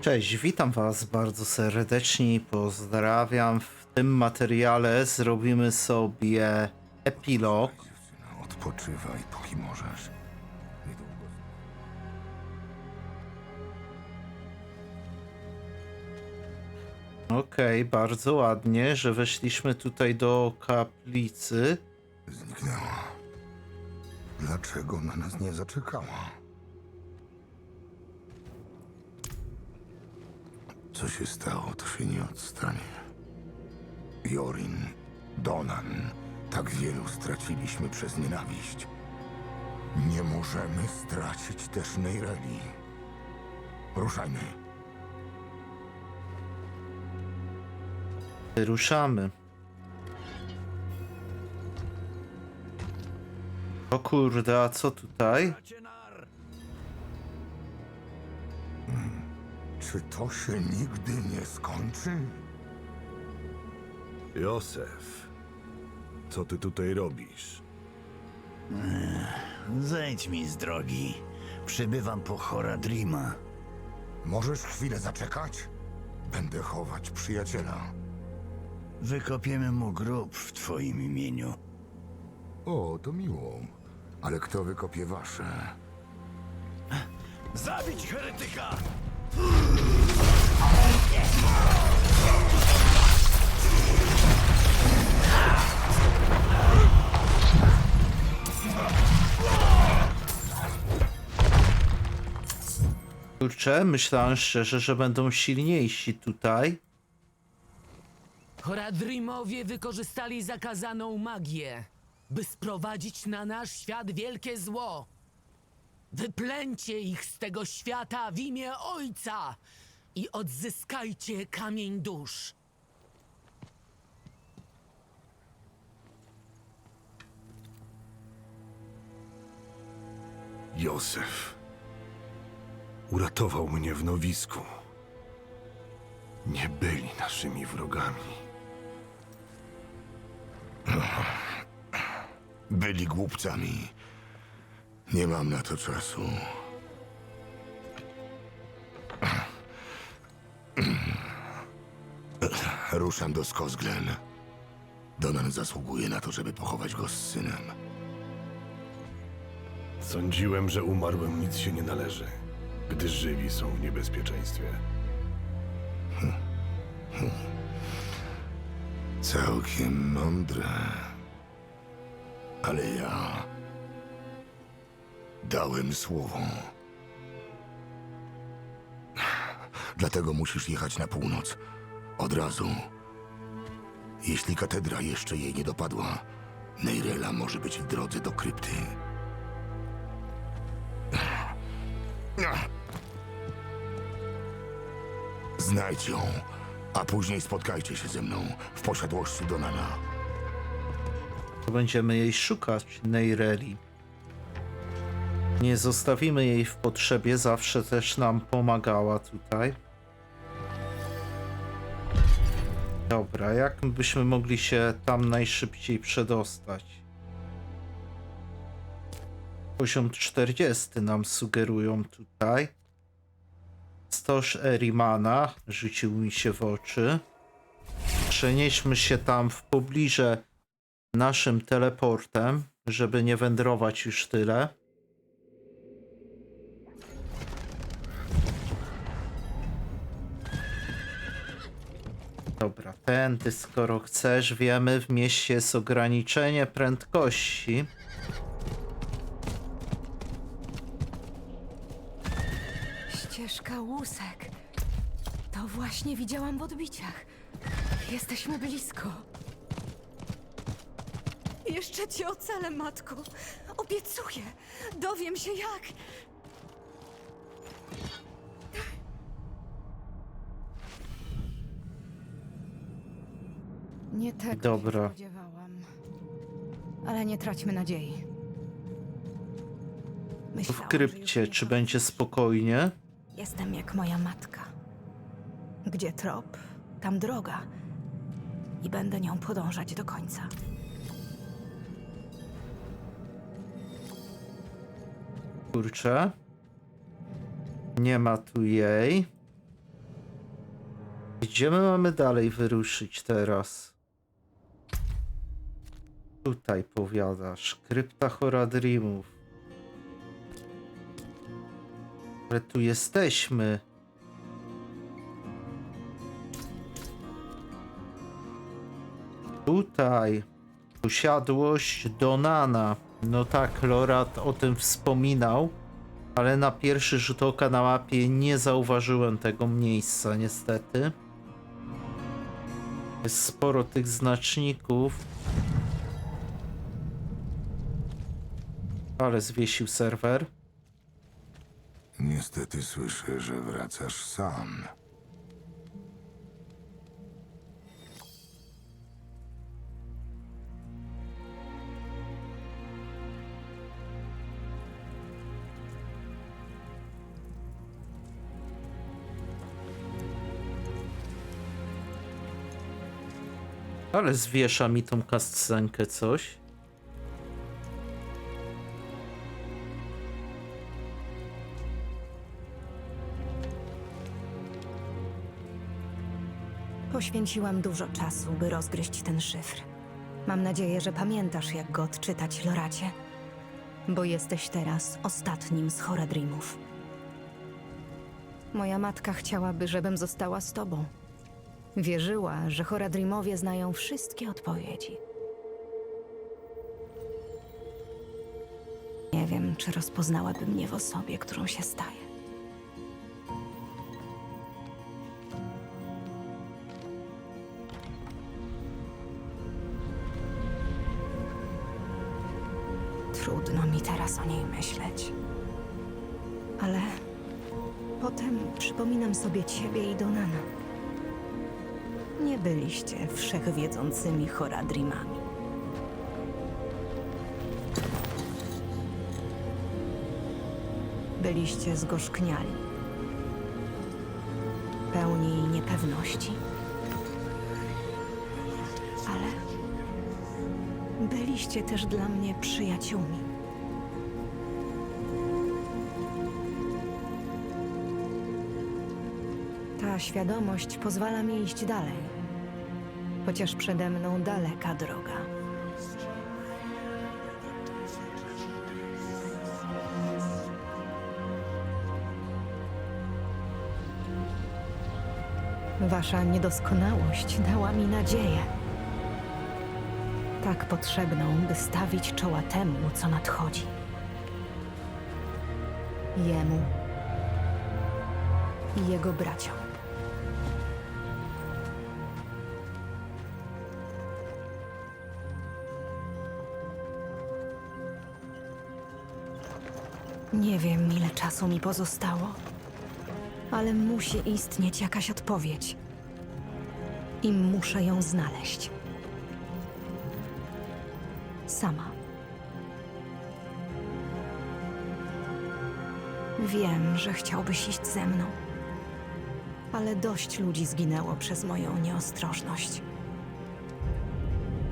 Cześć, witam Was bardzo serdecznie i pozdrawiam. W tym materiale zrobimy sobie epilog. Dziewczyno, odpoczywaj, póki możesz. Niedługo. Okej, bardzo ładnie, że weszliśmy tutaj do kaplicy. Zniknęła. Dlaczego na nas nie zaczekała? Się stało, to się nie odstanie. Jorin, Donan, tak wielu straciliśmy przez nienawiść. Nie możemy stracić też Neireli. Ruszajmy. Ruszamy. O kurde, a co tutaj? Czy to się nigdy nie skończy? Józef, co ty tutaj robisz? Zejdź mi z drogi. Przybywam po Horadrima. Możesz chwilę zaczekać? Będę chować przyjaciela. Wykopiemy mu grób w twoim imieniu. O, to miło. Ale kto wykopie wasze? Zabić heretyka! Kurczę, myślałem szczerze, że będą silniejsi tutaj. Horadrimowie wykorzystali zakazaną magię, by sprowadzić na nasz świat wielkie zło. Wyplęcie ich z tego świata w imię Ojca i odzyskajcie kamień dusz. Józef uratował mnie w nowisku. Nie byli naszymi wrogami. Byli głupcami. Nie mam na to czasu. Ruszam do Skosglen. Donan zasługuje na to, żeby pochować go z synem. Sądziłem, że umarłym nic się nie należy, gdy żywi są w niebezpieczeństwie. Całkiem mądre. Ale ja dałem słowo. Dlatego musisz jechać na północ. Od razu. Jeśli katedra jeszcze jej nie dopadła, Neirela może być w drodze do krypty. Znajdź ją, a później spotkajcie się ze mną w posiadłości Donana. Będziemy jej szukać, Neireli. Nie zostawimy jej w potrzebie, zawsze też nam pomagała tutaj. Dobra, jak byśmy mogli się tam najszybciej przedostać? Poziom 40 nam sugerują tutaj. Stoż Erimana rzucił mi się w oczy. Przenieśmy się tam w pobliże naszym teleportem, żeby nie wędrować już tyle. Dobra, tędy skoro chcesz, wiemy, w mieście jest ograniczenie prędkości. Ścieżka łusek. To właśnie widziałam w odbiciach. Jesteśmy blisko. Jeszcze cię ocalę, matko. Obiecuję. Dowiem się jak. Nie tego Dobra. się spodziewałam. Ale nie traćmy nadziei. W Myślałam, że krypcie, już czy będzie spokojnie? Jestem jak moja matka. Gdzie trop, tam droga. I będę nią podążać do końca. Kurczę. Nie ma tu jej. Gdzie my mamy dalej wyruszyć teraz? Tutaj powiadasz. Krypta Horadrimów. Ale tu jesteśmy. Tutaj. Posiadłość Donana. No tak, Lorat o tym wspominał, ale na pierwszy rzut oka na mapie nie zauważyłem tego miejsca, niestety. Jest sporo tych znaczników. Ale zwiesił serwer. Niestety słyszę, że wracasz sam. Ale zwiesza mi tą kascenkę coś. Poświęciłam dużo czasu, by rozgryźć ten szyfr. Mam nadzieję, że pamiętasz, jak go odczytać, Loracie. Bo jesteś teraz ostatnim z Horadrimów. Moja matka chciałaby, żebym została z tobą. Wierzyła, że Horadrimowie znają wszystkie odpowiedzi. Nie wiem, czy rozpoznałaby mnie w osobie, którą się staje. Trudno mi teraz o niej myśleć. Ale potem przypominam sobie ciebie i Donana. Nie byliście wszechwiedzącymi Horadrimami. Byliście zgorzkniali. Pełni niepewności. Byliście też dla mnie przyjaciółmi. Ta świadomość pozwala mi iść dalej, chociaż przede mną daleka droga. Wasza niedoskonałość dała mi nadzieję. Tak potrzebną, by stawić czoła temu, co nadchodzi. Jemu i jego braciom. Nie wiem, ile czasu mi pozostało, ale musi istnieć jakaś odpowiedź. I muszę ją znaleźć. Sama. Wiem, że chciałbyś iść ze mną, ale dość ludzi zginęło przez moją nieostrożność.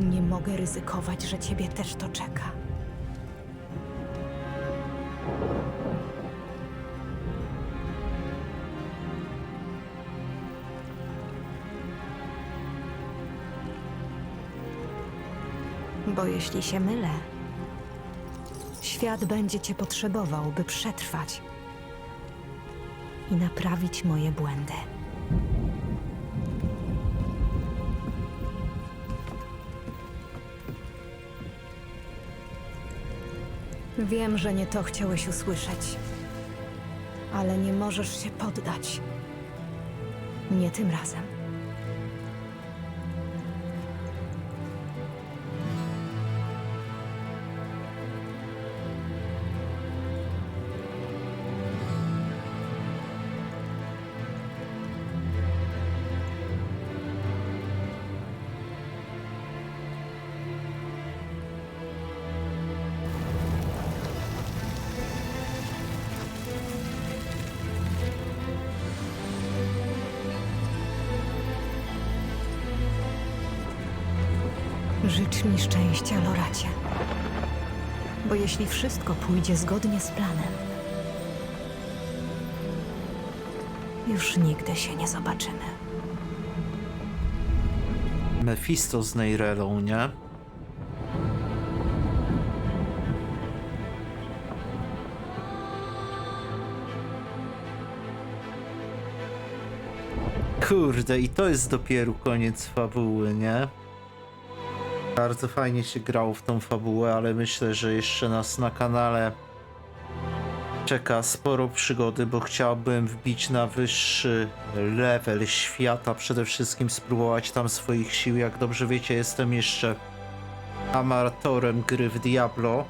Nie mogę ryzykować, że ciebie też to czeka. Bo jeśli się mylę, świat będzie cię potrzebował, by przetrwać i naprawić moje błędy. Wiem, że nie to chciałeś usłyszeć, ale nie możesz się poddać. Nie tym razem. Życz mi szczęścia, Loracie. Bo jeśli wszystko pójdzie zgodnie z planem, już nigdy się nie zobaczymy. Mephisto z Neirelą, nie? Kurde, i to jest dopiero koniec fabuły, nie? Bardzo fajnie się grało w tą fabułę, ale myślę, że jeszcze nas na kanale czeka sporo przygody, bo chciałbym wbić na wyższy level świata, przede wszystkim spróbować tam swoich sił. Jak dobrze wiecie, jestem jeszcze amatorem gry w Diablo.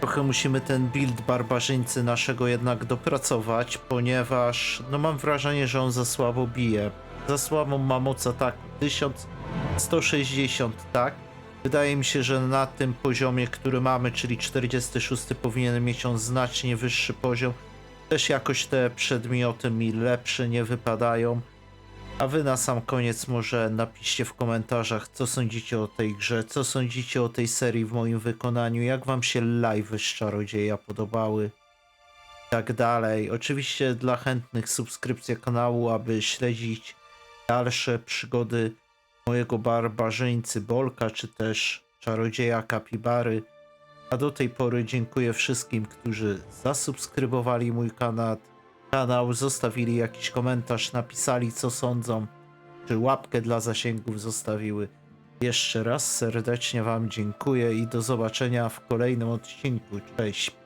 Trochę musimy ten build barbarzyńcy naszego jednak dopracować, ponieważ no mam wrażenie, że on za słabo bije. Za słabą ma moc ataku. 1160, tak? Wydaje mi się, że na tym poziomie, który mamy, czyli 46, powinien mieć on znacznie wyższy poziom. Też jakoś te przedmioty mi lepsze nie wypadają. A wy na sam koniec może napiszcie w komentarzach, co sądzicie o tej grze, co sądzicie o tej serii w moim wykonaniu, jak wam się live z Czarodzieja podobały i tak dalej. Oczywiście dla chętnych subskrypcja kanału, aby śledzić dalsze przygody mojego barbarzyńcy Bolka, czy też Czarodzieja Kapibary. A do tej pory dziękuję wszystkim, którzy zasubskrybowali mój kanał, kanał, zostawili jakiś komentarz, napisali co sądzą, czy łapkę dla zasięgów zostawiły. Jeszcze raz serdecznie Wam dziękuję i do zobaczenia w kolejnym odcinku. Cześć.